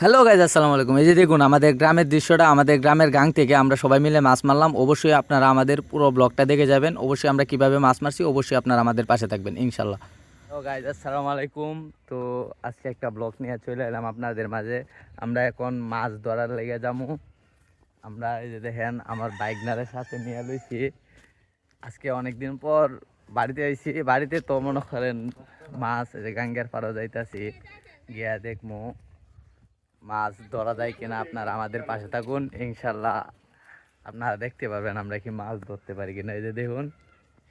Hello guys আসসালামু আলাইকুম। এই যে দেখুন, আমাদের গ্রামের দৃশ্যটা, আমাদের গ্রামের গাং থেকে আমরা সবাই মিলে মাছ মারলাম। অবশ্যই আপনারা আমাদের পুরো ব্লগটা দেখে যাবেন। অবশ্যই আমরা কীভাবে মাছ মারছি, অবশ্যই আপনারা আমাদের পাশে থাকবেন ইনশাল্লাহ তো গাইজ আসসালামু আলাইকুম। তো আজকে একটা ব্লগ নিয়ে চলে এলাম আপনাদের মাঝে। আমরা এখন মাছ ধরার লেগে যাব। আমরা এই যে দেখেন, আমার বাইকনারের সাথে নিয়ে লইছি। আজকে অনেক দিন পর বাড়িতে আইছি। বাড়িতে তো মনে করেন মাছ এই যে গাঙ্গের পাড়া যাইতাছি, গিয়া দেখমু। মাছ ধরা যায় কিনা আপনারা আমাদের পাশে থাকুন, ইনশাল্লাহ আপনারা দেখতে পারবেন আমরা কি মাছ ধরতে পারি কিনা। এই যে দেখুন,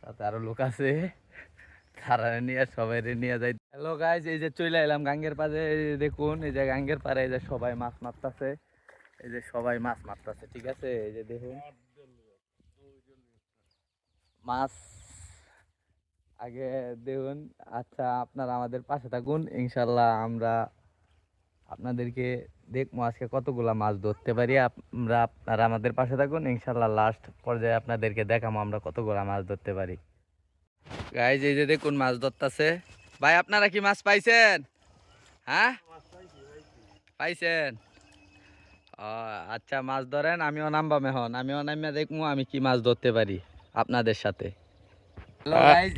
সাথে আরও লোক আছে, তারা নিয়ে, সবাই নিয়ে যাই হ্যালো গাইজ এই যে চলে এলাম গাঙ্গের পাড়ে দেখুন, এই যে গাঙ্গের পাড়ে, এই যে সবাই মাছ মারতাছে। এই যে সবাই মাছ মারতাছে, ঠিক আছে? এই যে দেখুন। মাছ আগে দেখুন আচ্ছা আপনারা আমাদের পাশে থাকুন, ইনশাল্লাহ আমরা আপনাদেরকে দেখব আজকে কতগুলা মাছ ধরতে পারি। আমরা আপনারা আমাদের পাশে থাকুন ইনশাল্লাহ লাস্ট পর্যায়ে আপনাদেরকে দেখাবো আমরা কতগুলা মাছ ধরতে পারি। গাইজ এই যে দেখুন মাছ ধরতেছে। ভাই, আপনারা কি মাছ পাইছেন? হ্যাঁ? পাইছেন? আচ্ছা মাছ ধরেন, আমিও নামবাম এখন। আমিও নামিয়া দেখব আমি কি মাছ ধরতে পারি আপনাদের সাথে।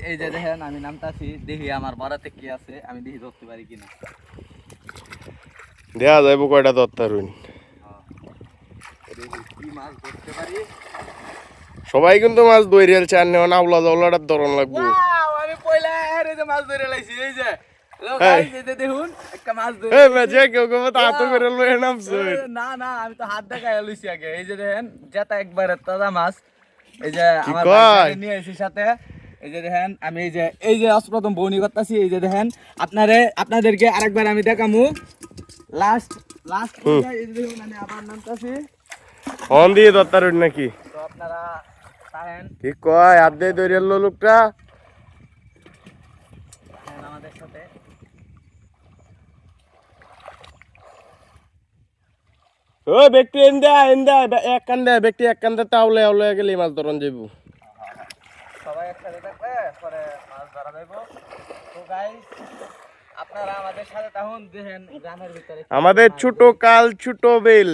এই যে দেখেন, আমি নামতাছি। দেখি আমার বড়াতে কি আছে, আমি দেখি ধরতে পারি কিনা। দেয়া যাইব কয়টা ধরতে পারি সবাই কিন্তু মাছ দই রেলছে আর নেওয়া জাওলাটার ধরন লাগবো। আমি পয়লা হেরে যে মাছ ধরে লাইছি এই যে। না না আমি তো হাত দেখাই লইছি আগে। এই যে দেখেন যেটা একবারে তাজা মাছ। এই যে কি আমার নিয়ে এসেছি সাথে। এই যে দেখেন আমি এই যে এই যে প্রথম বৌনি করতেছি এই যে দেখেন আপনারে আপনাদেরকে আরেকবার আমি দেখামু। লাস্ট লাস্ট আবার নামতাছি। ফোন দিয়ে দত্তারুন নাকি? তো আপনারা তাহেন কি কয় হাত দিয়ে লোকটা। তাহেন আমাদের সাথে। ও ব্যক্তি এন্দা এন্দা এক কান্দে ব্যক্তি এক কান্দে তাহলে আউলে গেলে মাছ ধরন যাইব। সবাই একসাথে থাকবে পরে মাছ ধরা যাইব। তো গাইস আপনারা আমাদের ছোট কাল ছোট বেল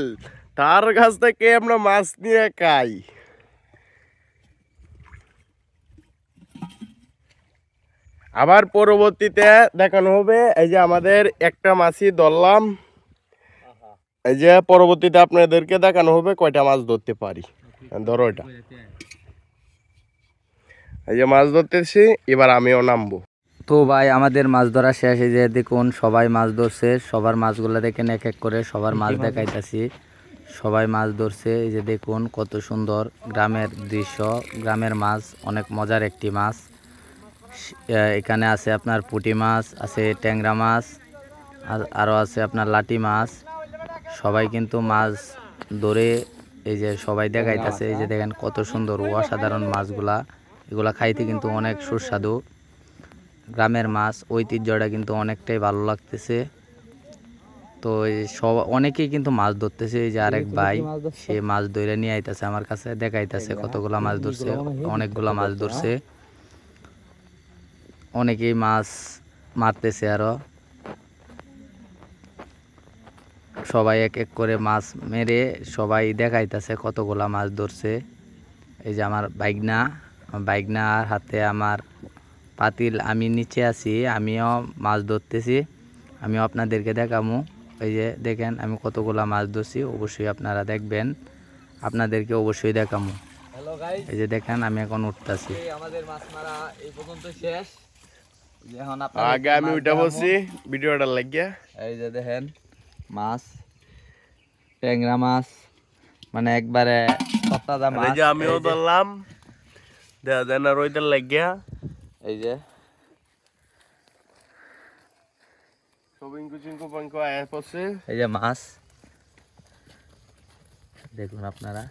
তার কাছ থেকে আমরা মাছ নিয়ে খাই। আবার পরবর্তীতে দেখানো হবে এই যে আমাদের একটা মাছই ধরলাম। এই যে পরবর্তীতে আপনাদেরকে দেখানো হবে কয়টা মাছ ধরতে পারি। ধরো এটা। এই যে মাছ ধরতেছি এবার আমিও নামবো। তো ভাই আমাদের মাছ ধরা শেষ। এই যে দেখুন সবাই মাছ ধরছে। সবার মাছগুলো দেখেন এক এক করে সবার মাছ দেখাইতাছি। সবাই মাছ ধরছে। এই যে দেখুন কত সুন্দর গ্রামের দৃশ্য। গ্রামের মাছ অনেক মজার একটি মাছ। এখানে আছে আপনার পুঁটি মাছ আছে ট্যাংরা মাছ আর আরও আছে আপনার লাটি মাছ। সবাই কিন্তু মাছ ধরে এই যে সবাই দেখাইতেছে। এই যে দেখেন কত সুন্দর অসাধারণ মাছগুলা। এগুলা খাইতে কিন্তু অনেক সুস্বাদু। গ্রামের মাছ ঐতিহ্যটা কিন্তু অনেকটাই ভালো লাগতেছে। তো এই সব অনেকেই কিন্তু মাছ ধরতেছে এই যে আরেক ভাই সে মাছ ধরে নিয়ে আইতাছে আমার কাছে দেখাইতেছে কতগুলা মাছ ধরছে অনেকগুলা মাছ ধরছে অনেকেই মাছ মারতেছে আরও। সবাই এক এক করে মাছ মেরে সবাই দেখাইতেছে কতগুলা মাছ ধরছে। এই যে আমার বাইকনা আর হাতে আমার পাতিল আমি নিচে আছি আমিও মাছ ধরতেছি আমিও আপনাদেরকে দেখামু। এই যে দেখেন আমি কতগুলা মাছ ধরছি অবশ্যই আপনারা দেখবেন আপনাদেরকে অবশ্যই দেখামু। এই যে দেখেন আমি এখন উঠতাছি। আমাদের মাছ মারা এই পর্যন্ত শেষ। আগে আমি উঠা বলছি ভিডিওটা লাগিয়া। এই যে দেখেন মাছ ট্যাংরা মাছ মানে একবারে সপ্তাহ মাছ। আমিও এই যে- ধরলাম দেয়া যায় না রইতে লাগিয়া। এই যে। এই যে মাছ। দেখুন আপনারা।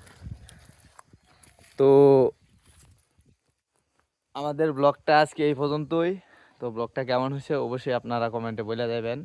তো আমাদের ব্লগটা আজকে এই পর্যন্তই। তো ব্লগটা কেমন হয়েছে অবশ্যই আপনারা কমেন্টে বলে দেবেন।